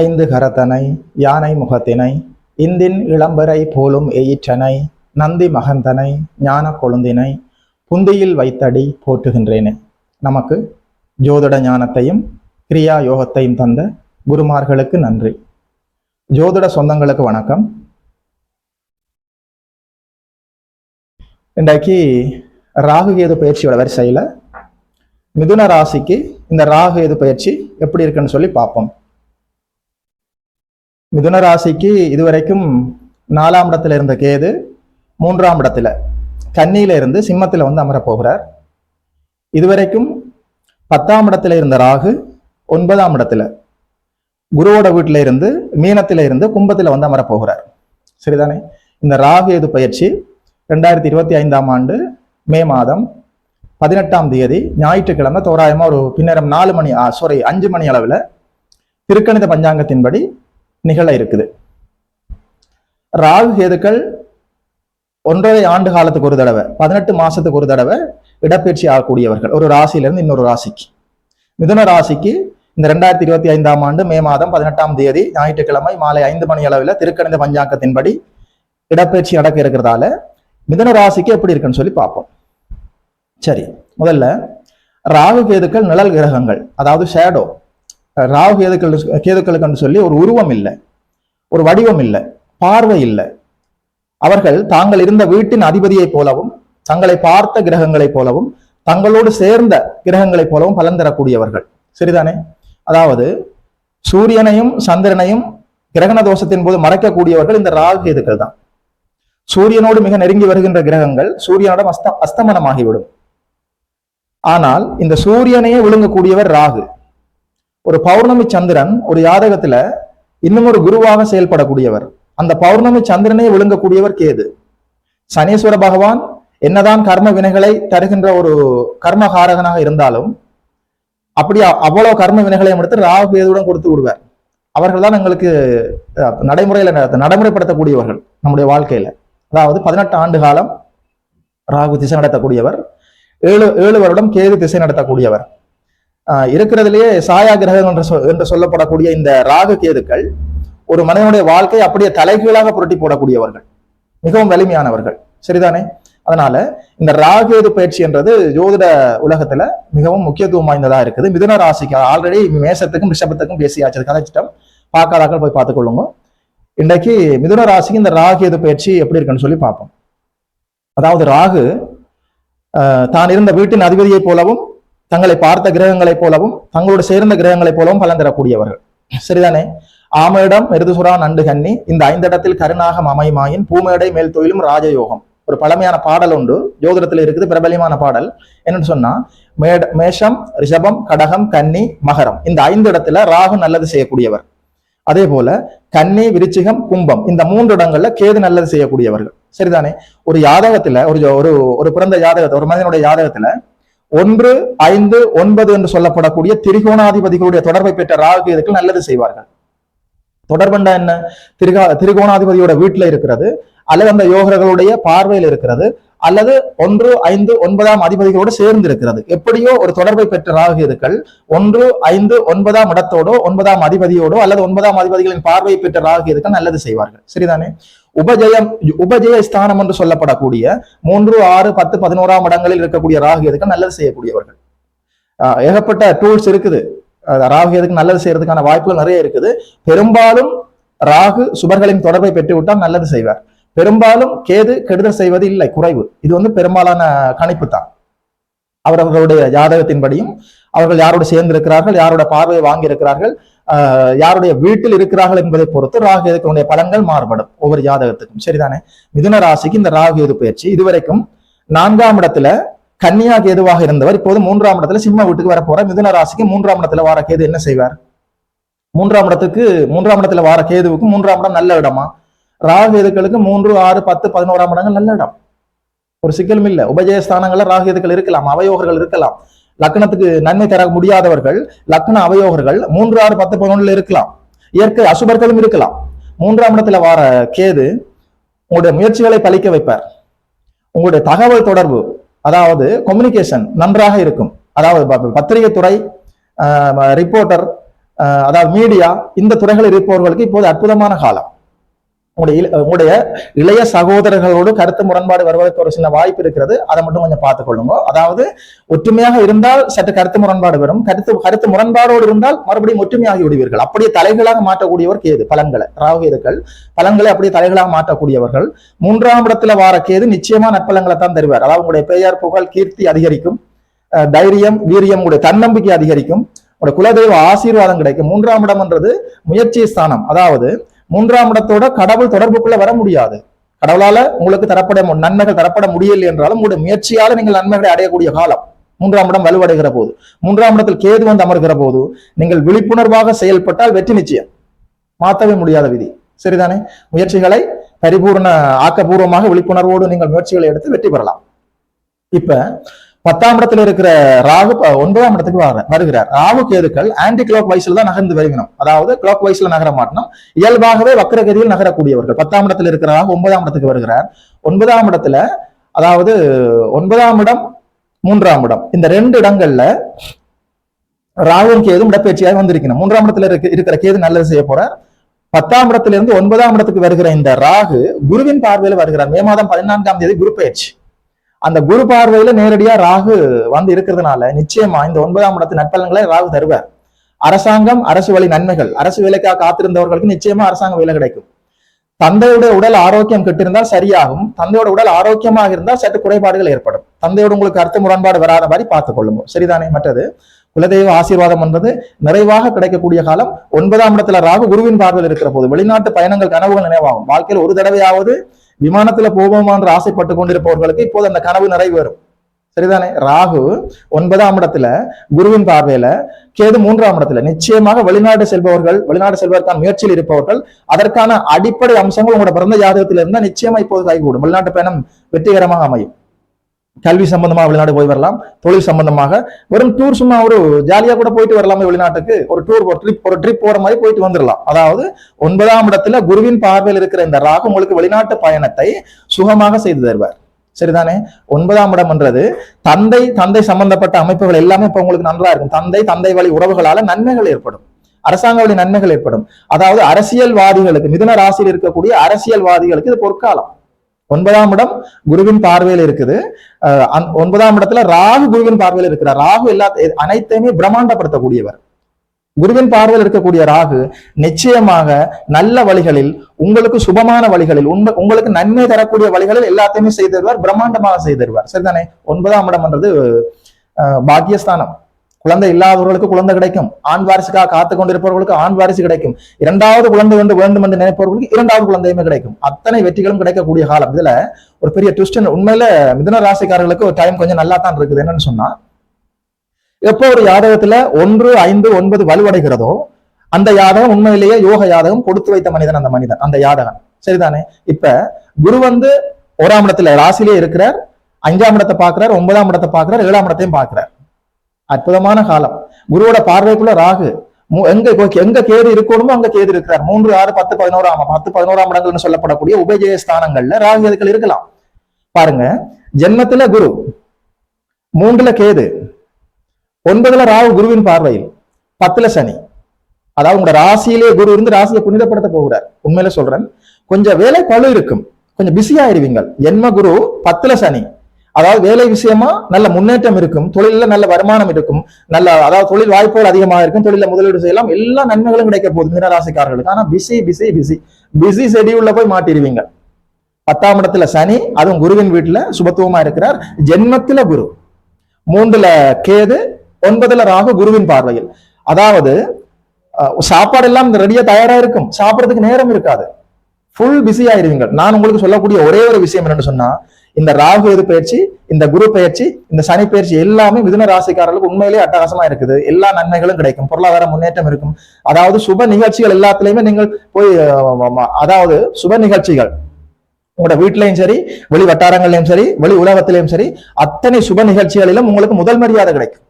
ஐந்து கரத்தனை யானை முகத்தினை இந்தின் இளம்பரை போலும் எயிற்றனை நந்தி மகந்தனை ஞான கொழுந்தினை புந்தியில் வைத்தடி போற்றுகின்றேனே. நமக்கு ஜோதிட ஞானத்தையும் கிரியா யோகத்தையும் தந்த குருமார்களுக்கு நன்றி. ஜோதிட சொந்தங்களுக்கு வணக்கம். இன்றைக்கு ராகு கேது பயிற்சியோட வரிசையில் மிதுன ராசிக்கு இந்த ராகு கேது பயிற்சி எப்படி இருக்குன்னு சொல்லி பார்ப்போம். மிதுன ராசிக்கு இதுவரைக்கும் நாலாம் இடத்துல இருந்த கேது மூன்றாம் இடத்துல கன்னியில இருந்து சிம்மத்தில் வந்து அமரப்போகிறார். இதுவரைக்கும் பத்தாம் இடத்துல இருந்த ராகு ஒன்பதாம் இடத்துல குருவோட வீட்டில இருந்து மீனத்தில இருந்து கும்பத்தில் வந்து அமரப்போகிறார். சரிதானே? இந்த ராகு எது பயிற்சி? ரெண்டாயிரத்தி இருபத்தி ஐந்தாம் ஆண்டு மே மாதம் பதினெட்டாம் தேதி ஞாயிற்றுக்கிழமை தோராயமா ஒரு பின்னரம் நாலு மணி சாரி அஞ்சு மணி அளவில் திருக்கணித பஞ்சாங்கத்தின்படி நிகழ இருக்குது. ராகு கேதுக்கள் ஒன்றரை ஆண்டு காலத்துக்கு ஒரு தடவை பதினெட்டு மாசத்துக்கு ஒரு தடவை இடப்பயிற்சி ஆகக்கூடியவர்கள். ஒரு ராசியிலிருந்து இன்னொரு ராசிக்கு. மிதுன ராசிக்கு இந்த ரெண்டாயிரத்தி இருபத்தி ஐந்தாம் ஆண்டு மே மாதம் பதினெட்டாம் தேதி ஞாயிற்றுக்கிழமை மாலை ஐந்து மணி அளவில் திருக்கணித பஞ்சாங்கத்தின்படி இடப்பெயர்ச்சி நடக்க இருக்கிறதால மிதுன ராசிக்கு எப்படி இருக்குன்னு சொல்லி பார்ப்போம். சரி முதல்ல ராகு கேதுக்கள் நிழல் கிரகங்கள் அதாவது ஷேடோ ராகு கேதுக்கள் கேதுக்களுக்குன்னு சொல்லி ஒரு உருவம் இல்லை. ஒரு வடிவம் இல்லை. பார்வை இல்லை. அவர்கள் தாங்கள் இருந்த வீட்டின் அதிபதியைப் போலவும் தங்களை பார்த்த கிரகங்களைப் போலவும் தங்களோடு சேர்ந்த கிரகங்களைப் போலவும் பலன் தரக்கூடியவர்கள். சரிதானே? அதாவது சூரியனையும் சந்திரனையும் கிரகண தோஷத்தின் போது மறைக்கக்கூடியவர்கள் இந்த ராகு கேதுக்கள் தான். சூரியனோடு மிக நெருங்கி வருகின்ற கிரகங்கள் சூரியனோட அஸ்த அஸ்தமனமாகிவிடும். ஆனால் இந்த சூரியனையே விழுங்கக்கூடியவர் ராகு. ஒரு பௌர்ணமி சந்திரன் ஒரு யாதகத்துல இன்னும் ஒரு குருவாக செயல்படக்கூடியவர். அந்த பௌர்ணமி சந்திரனை விழுங்கக்கூடியவர் கேது. சனீஸ்வர பகவான் என்னதான் கர்ம வினைகளை தருகின்ற ஒரு கர்மகாரகனாக இருந்தாலும் அப்படி அவ்வளவு கர்ம வினைகளையும் எடுத்து ராகு கேதுவுடன் கொடுத்து விடுவார். அவர்கள் தான் எங்களுக்கு நடைமுறையில நடைமுறைப்படுத்தக்கூடியவர்கள் நம்முடைய வாழ்க்கையில. அதாவது பதினெட்டு ஆண்டு காலம் ராகு திசை நடத்தக்கூடியவர் ஏழு ஏழு வருடம் கேது திசை நடத்தக்கூடியவர். இருக்கிறதுலேயே சாயா கிரகம் என்று சொல் என்று சொல்லப்படக்கூடிய இந்த ராகு கேதுக்கள் ஒரு மனிதனுடைய வாழ்க்கை அப்படியே தலைகீழாக புரட்டி போடக்கூடியவர்கள். மிகவும் வலிமையானவர்கள். சரிதானே? அதனால இந்த ராகேது பயிற்சி என்றது ஜோதிட உலகத்துல மிகவும் முக்கியத்துவம் வாய்ந்ததா இருக்குது. மிதுன ராசிக்கு ஆல்ரெடி மேசத்துக்கும் ரிஷபத்துக்கும் பேசியாச்சு கதைச்சிட்டோம். பார்க்காதாக்கள் போய் பார்த்துக்கொள்ளுங்க. இன்றைக்கு மிதுன ராசிக்கு இந்த ராகேது பயிற்சி எப்படி இருக்குன்னு சொல்லி பார்ப்போம். அதாவது ராகு தான் இருந்த வீட்டின் அதிபதியை போலவும் தங்களை பார்த்த கிரகங்களைப் போலவும் தங்களோடு சேர்ந்த கிரகங்களைப் போலவும் பலன் தரக்கூடியவர்கள். சரிதானே? ஆமையிடம் மிருதுசுரா நண்டு கன்னி இந்த ஐந்திடத்தில் கருணாகம் அமைமாயின் பூமேடை மேல் தொழிலும் ராஜயோகம். ஒரு பழமையான பாடல் உண்டு. ஜோதிடத்தில் இருக்குது பிரபலியமான பாடல். என்னன்னு சொன்னா மேட மேஷம் ரிஷபம் கடகம் கன்னி மகரம். இந்த ஐந்து இடத்துல ராகு நல்லது செய்யக்கூடியவர். அதே போல கன்னி விருச்சிகம் கும்பம் இந்த மூன்று இடங்கள்ல கேது நல்லது செய்யக்கூடியவர்கள். சரிதானே? ஒரு யாதகத்துல ஒரு ஒரு ஒரு பிறந்த ஜாதகத்தை ஒரு மனிதனுடைய ஜாதகத்துல ஒன்று ஐந்து ஒன்பது என்று சொல்லப்படக்கூடிய திரிகோணாதிபதிகளுடைய தொடர்பை பெற்ற ராகு நல்லது செய்வார்கள். தொடர்பண்டா என்ன? திரிகா திரிகோணாதிபதியோட வீட்டுல இருக்கிறது அல்லது அந்த யோகர்களுடைய பார்வையில் இருக்கிறது அல்லது ஒன்று ஐந்து ஒன்பதாம் அதிபதிகளோடு சேர்ந்து இருக்கிறது. எப்படியோ ஒரு தொடர்பை பெற்ற ராகுகேதுக்கள் ஒன்று ஐந்து ஒன்பதாம் இடத்தோடோ ஒன்பதாம் அதிபதியோடோ அல்லது ஒன்பதாம் அதிபதிகளின் பார்வையை பெற்ற ராகுகேதுக்கள் நல்லது செய்வார்கள். சரிதானே? உபஜயம் உபஜய ஸ்தானம் என்று சொல்லப்படக்கூடிய மூன்று ஆறு பத்து பதினோராம் இடங்களில் இருக்கக்கூடிய ராகுகேதுக்கள் நல்லது செய்யக்கூடியவர்கள். ஏகப்பட்ட டூல்ஸ் இருக்குது. ராகுகேதுக்கு நல்லது செய்யறதுக்கான வாய்ப்புகள் நிறைய இருக்குது. பெரும்பாலும் ராகு சுபர்களின் தொடர்பை பெற்றுவிட்டால் நல்லது செய்வார். பெரும்பாலும் கேது கெடுதல் செய்வது இல்லை குறைவு. இது வந்து பெரும்பாலான கணிப்பு தான். அவரவர்களுடைய ஜாதகத்தின்படியும் அவர்கள் யாரோடு சேர்ந்திருக்கிறார்கள் யாரோட பார்வையை வாங்கி இருக்கிறார்கள் யாருடைய வீட்டில் இருக்கிறார்கள் என்பதை பொறுத்து ராகு எதுக்கனுடைய பலன்கள் மாறுபடும். ஒவ்வொரு ஜாதகத்துக்கும். சரிதானே? மிதுன ராசிக்கு இந்த ராகு எது பயிற்சி. இதுவரைக்கும் நான்காம் இடத்துல கன்னியா கேதுவாக இருந்தவர் இப்போது மூன்றாம் இடத்துல சிம்ம வீட்டுக்கு வர போற மிதுன ராசிக்கு மூன்றாம் இடத்துல வார கேது என்ன செய்வார்? மூன்றாம் இடத்துக்கு மூன்றாம் இடத்துல வார கேதுவுக்கு மூன்றாம் இடம் நல்ல இடமா? ராகுகளுக்கு மூன்று ஆறு பத்து பதினோராம் இடங்கள் நல்ல இடம். ஒரு சிக்கலும் இல்லை. உபஜயஸ்தானங்கள்ல ராகுதுக்கள் இருக்கலாம் அவயோகர்கள் இருக்கலாம். லக்னத்துக்கு நன்மை தர முடியாதவர்கள் லக்ன அவயோகர்கள் மூன்று ஆறு பத்து பதினொன்றுல இருக்கலாம். இயற்கை அசுபர்களும் இருக்கலாம். மூன்றாம் இடத்துல வார கேது உங்களுடைய முயற்சிகளை பழிக்க வைப்பார். உங்களுடைய தகவல் தொடர்பு அதாவது கம்யூனிகேஷன் நன்றாக இருக்கும். அதாவது பத்திரிகை துறை ரிப்போர்ட்டர் அதாவது மீடியா இந்த துறைகளில் இருப்பவர்களுக்கு இப்போது அற்புதமான காலம். உங்களுடைய உங்களுடைய இளைய சகோதரர்களோடு கருத்து முரண்பாடு வருவதற்கு ஒரு சின்ன வாய்ப்பு இருக்கிறது. அதை மட்டும் கொஞ்சம் பார்த்துக்கொள்ளுங்க. அதாவது ஒற்றுமையாக இருந்தால் சற்று கருத்து முரண்பாடு வரும். கருத்து கருத்து முரண்பாடோடு இருந்தால் மறுபடியும் ஒற்றுமையாகி விடுவீர்கள். அப்படியே தலைகளாக மாற்றக்கூடியவர் கேது பலன்களை. ராகுகேதுக்கள் பலன்களை அப்படியே தலைகளாக மாற்றக்கூடியவர்கள். மூன்றாம் இடத்துல வார கேது நிச்சயமா நற்பலங்களை தான் தருவார். அதாவது உங்களுடைய பெயர் புகழ் கீர்த்தி அதிகரிக்கும். தைரியம் வீரியம் உங்களுடைய தன்னம்பிக்கை அதிகரிக்கும். உங்களுடைய குலதெய்வ ஆசீர்வாதம் கிடைக்கும். மூன்றாம் இடம்ன்றது முயற்சி ஸ்தானம். அதாவது மூன்றாம் இடத்தோட கடவுள் தொடர்புக்குள்ள வர முடியாது. கடவுளால உங்களுக்கு தரப்பட மு- நன்மைகள் தரப்பட முடியல என்றாலும் உங்களுடைய முயற்சியால நீங்கள் நன்மைகளை அடையக்கூடிய காலம் மூன்றாம் இடம் வலுவடைகிற போது மூன்றாம் இடத்தில் கேது வந்து அமர்கிற போது நீங்கள் விழிப்புணர்வாக செயல்பட்டால் வெற்றி நிச்சயம். மாற்றவே முடியாத விதி. சரிதானே? முயற்சிகளை பரிபூர்ண ஆக்கப்பூர்வமாக விழிப்புணர்வோடு நீங்கள் முயற்சிகளை எடுத்து வெற்றி பெறலாம். இப்ப பத்தாம் இடத்துல இருக்கிற ராகு ஒன்பதாம் இடத்துக்கு வர வருகிறார். ராகு கேதுக்கள் ஆன்டி கிளாக் வைஸ்ல தான் நகர்ந்து வருகணும் அதாவது கிளாக் வைஸ்ல நகர மாட்டோம். இயல்பாகவே வக்கரகதியில் நகரக்கூடியவர்கள். பத்தாம் இடத்துல இருக்கிற ராகு ஒன்பதாம் இடத்துக்கு வருகிறார். ஒன்பதாம் இடத்துல அதாவது ஒன்பதாம் இடம் மூன்றாம் இடம். இந்த ரெண்டு இடங்கள்ல ராகுவும் கேதும் இடப்பெயர்ச்சியாக வந்திருக்கணும். மூன்றாம் இடத்துல இருக்க இருக்கிற கேது நல்லது செய்ய போறார். பத்தாம் இடத்துல இருந்து ஒன்பதாம் இடத்துக்கு வருகிற இந்த ராகு குருவின் பார்வையில் வருகிறார். மே மாதம் பதினான்காம் தேதி குரு பயிற்சி அந்த குரு பார்வையில நேரடியா ராகு வந்து இருக்கிறதுனால நிச்சயமா இந்த ஒன்பதாம் இடத்து நற்பலன்களை ராகு தருவார். அரசாங்கம் அரசு வழி நன்மைகள் அரசு வேலைக்காக காத்திருந்தவர்களுக்கு நிச்சயமா அரசாங்க வேலை கிடைக்கும். தந்தையுடைய உடல் ஆரோக்கியம் கெட்டிருந்தால் சரியாகும். தந்தையோட உடல் ஆரோக்கியமாக இருந்தால் சற்று குறைபாடுகள் ஏற்படும். தந்தையோட உங்களுக்கு கருத்து முரண்பாடு வராத மாதிரி பார்த்துக் கொள்ளுங்க சரிதானே? மற்றது குலதெய்வ ஆசீர்வாதம் என்பது நிறைவாக கிடைக்கக்கூடிய காலம். ஒன்பதாம் இடத்துல ராகு குருவின் பார்வையில் இருக்கிற போது வெளிநாட்டு பயணங்கள் கனவுகள் நினைவாகும். வாழ்க்கையில் ஒரு தடவையாவது விமானத்துல போவோமா என்று ஆசைப்பட்டு கொண்டிருப்பவர்களுக்கு இப்போது அந்த கனவு நிறைவேறும். சரிதானே? ராகு ஒன்பதாம் இடத்துல குருவின் பார்வையில கேது மூன்றாம் இடத்துல. நிச்சயமாக வெளிநாடு செல்பவர்கள் வெளிநாடு செல்வதற்கான முயற்சியில் இருப்பவர்கள் அதற்கான அடிப்படை அம்சங்கள் உங்களோட பிறந்த ஜாதகத்தில் இருந்தால் நிச்சயமா இப்போது கைகூடும். வெளிநாட்டு பயணம் வெற்றிகரமாக அமையும். கல்வி சம்பந்தமாக வெளிநாடு போய் வரலாம். தொழில் சம்பந்தமாக வெறும் டூர் சும்மா ஒரு ஜாலியாக கூட போயிட்டு வரலாமே வெளிநாட்டுக்கு. ஒரு டூர் ஒரு ட்ரிப் ஒரு ட்ரிப் போற மாதிரி போயிட்டு வந்துடலாம். அதாவது ஒன்பதாம் இடத்துல குருவின் பார்வையில் இருக்கிற இந்த ராகு உங்களுக்கு வெளிநாட்டு பயணத்தை சுகமாக செய்து தருவார். சரிதானே? ஒன்பதாம் இடம்ன்றது தந்தை தந்தை சம்பந்தப்பட்ட அமைப்புகள் எல்லாமே இப்ப உங்களுக்கு நன்றா இருக்கும். தந்தை தந்தை வழி உறவுகளால நன்மைகள் ஏற்படும். அரசாங்க வழி நன்மைகள் ஏற்படும். அதாவது அரசியல்வாதிகளுக்கு மிதுன ராசியில் இருக்கக்கூடிய அரசியல்வாதிகளுக்கு இது பொற்காலம். ஒன்பதாம் இடம் குருவின் பார்வையில் இருக்குது. அஹ் ஒன்பதாம் இடத்துல ராகு குருவின் பார்வையில் இருக்கிறார். ராகு எல்லா அனைத்தையுமே பிரம்மாண்டப்படுத்தக்கூடியவர். குருவின் பார்வையில் இருக்கக்கூடிய ராகு நிச்சயமாக நல்ல வழிகளில் உங்களுக்கு சுபமான வழிகளில் உண்மை உங்களுக்கு நன்மை தரக்கூடிய வழிகளில் எல்லாத்தையுமே செய்து தருவார் பிரம்மாண்டமாக செய்து தருவார் சரிதானே? ஒன்பதாம் இடம்ன்றது பாக்கியஸ்தானம். குழந்தை இல்லாதவர்களுக்கு குழந்தை கிடைக்கும். ஆண் வாரிசுக்காக காத்து கொண்டிருப்பவர்களுக்கு ஆண் வாரிசு கிடைக்கும். இரண்டாவது குழந்தை வந்து வேண்டும் என்று நினைப்பவர்களுக்கு இரண்டாவது குழந்தையுமே கிடைக்கும். அத்தனை வெற்றிகளும் கிடைக்கக்கூடிய காலம். இதுல ஒரு பெரிய ட்விஸ்டன் உண்மையில மிதன ராசிக்காரர்களுக்கு ஒரு டைம் கொஞ்சம் நல்லா தான் இருக்குது. என்னன்னு சொன்னா எப்போ ஒரு யாதகத்துல ஒன்று ஐந்து ஒன்பது வலுவடைகிறதோ அந்த யாதகம் உண்மையிலேயே யோக யாதகம் கொடுத்து வைத்த மனிதன் அந்த மனிதன் அந்த யாதகன். சரிதானே? இப்ப குரு வந்து ஓராம் இடத்துல ராசிலேயே இருக்கிறார் அஞ்சாம் இடத்தை பாக்குறார் ஒன்பதாம் இடத்தை பாக்குறார் ஏழாம் இடத்தையும் பாக்குறார் அற்புதமான காலம். குருவோட பார்வைக்குள்ள ராகு. எங்க எங்க கேது இருக்கணுமோ அங்க கேது இருக்கிறார். மூன்று ஆறு பத்து பதினோராம் பத்து பதினோராம் இடங்கள்னு சொல்லப்படக்கூடிய உபஜய ஸ்தானங்கள்ல ராகு இருக்கலாம். பாருங்க. ஜென்மத்துல குரு மூன்றுல கேது ஒன்பதுல ராகு குருவின் பார்வையில் பத்துல சனி. அதாவது உங்களோட ராசியிலே குரு இருந்து ராசியை புனிதப்படுத்த போகிறார். உண்மையில சொல்றேன். கொஞ்சம் வேலை பழு இருக்கும். கொஞ்சம் பிஸி ஆயிருவீங்க ஜென்ம குரு பத்துல சனி. அதாவது வேலை விஷயமா நல்ல முன்னேற்றம் இருக்கும் தொழில நல்ல வருமானம் இருக்கும் நல்ல அதாவது தொழில் வாய்ப்புகள் அதிகமாக இருக்கும் தொழில முதலீடு செய்யலாம் எல்லா நன்மைகளும் கிடைக்க போகுது மீனராசிக்காரர்களுக்கு ஆனா பிஸி பிஸி பிஸி பிஸி ஷெடியூல்ல போய் மாட்டிடுவீங்க. பத்தாம் இடத்துல சனி அதுவும் குருவின் வீட்டுல சுபத்துவமா இருக்கிறார். ஜென்மத்துல குரு. மூன்றுல கேது ஒன்பதுல ராகு குருவின் பார்வையில். அதாவது சாப்பாடு எல்லாம் ரெடியா தயாரா இருக்கும். சாப்பிடறதுக்கு நேரம் இருக்காது. ஃபுல் பிஸி ஆயிருவீங்க நான் உங்களுக்கு சொல்லக்கூடிய ஒரே ஒரு விஷயம் என்னன்னு சொன்னா இந்த ராகு எது பயிற்சி இந்த குரு பயிற்சி இந்த சனி பயிற்சி எல்லாமே மிதுன ராசிக்காரர்களுக்கு உண்மையிலேயே அட்டகாசமா இருக்குது. எல்லா நன்மைகளும் கிடைக்கும். பொருளாதார முன்னேற்றம் இருக்கும். அதாவது சுப நிகழ்ச்சிகள் எல்லாத்துலயுமே நீங்கள் போய் அதாவது சுப நிகழ்ச்சிகள். உங்களோட வீட்லயும் சரி வெளி வட்டாரங்கள்லயும் சரி வெளி உலகத்திலயும் சரி அத்தனை சுப நிகழ்ச்சிகளிலும் உங்களுக்கு முதல் மரியாதை கிடைக்கும்.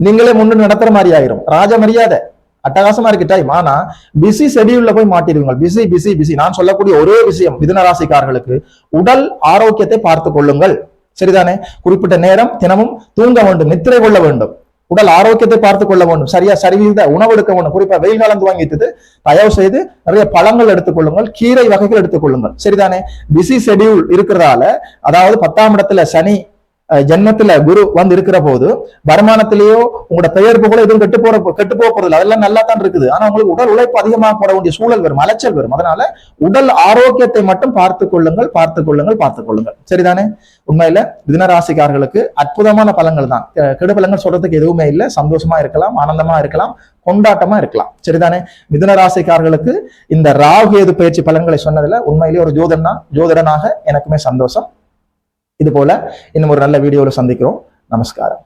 நீங்களே முன்னு நடத்துற மாதிரி ஆயிரும். ராஜ மரியாதை. அட்டகாசமா இருக்கு டைம் ஆனா பிஸி ஷெடியூல்ல போய் மாட்டிடுவீங்க பிஸி பிஸி பிஸி நான் சொல்லக்கூடிய ஒரே விஷயம் மிதனராசிக்காரர்களுக்கு உடல் ஆரோக்கியத்தை பார்த்து கொள்ளுங்கள். சரிதானே? குறிப்பிட்ட நேரம் தினமும் தூங்க வேண்டும் நித்திரை கொள்ள வேண்டும். உடல் ஆரோக்கியத்தை பார்த்துக் கொள்ள வேண்டும். சரியா? சரிவித உணவு எடுக்க வேண்டும். குறிப்பா வெயில் காலம் துவங்கிட்டது தயவு செய்து நிறைய பழங்கள் எடுத்துக்கொள்ளுங்கள் கீரை வகைகள் எடுத்துக்கொள்ளுங்கள் சரிதானே? பிஸி ஷெடியூல் இருக்கிறதால அதாவது பத்தாம் இடத்துல சனி ஜென்மத்துல குரு வந்து இருக்கிற போது வருமானத்திலேயோ உங்களோட பெயர் புகழ எதுவும் கெட்டு போற கெட்டு போக போறது இல்லை. அதெல்லாம் நல்லா தான் இருக்குது. ஆனா உங்களுக்கு உடல் உழைப்பு அதிகமாக போட வேண்டிய சூழல் வரும் அலைச்சல் வரும். அதனால உடல் ஆரோக்கியத்தை மட்டும் பார்த்துக் கொள்ளுங்கள் பார்த்துக் கொள்ளுங்கள் பார்த்துக் கொள்ளுங்கள். சரிதானே? உண்மையில மிதனராசிக்காரர்களுக்கு அற்புதமான பலங்கள் தான். கெடுபலங்கள் கெடு சொல்றதுக்கு எதுவுமே இல்லை. சந்தோஷமா இருக்கலாம் ஆனந்தமா இருக்கலாம் கொண்டாட்டமா இருக்கலாம். சரிதானே? மிதுன ராசிக்காரர்களுக்கு இந்த ராகுகேது பயிற்சி பலன்களை சொன்னதுல உண்மையிலேயே ஒரு ஜோதனா ஜோதிடனாக எனக்குமே சந்தோஷம். இது போல இன்னும் ஒரு நல்ல வீடியோவில் சந்திக்கிறோம். நமஸ்காரம்.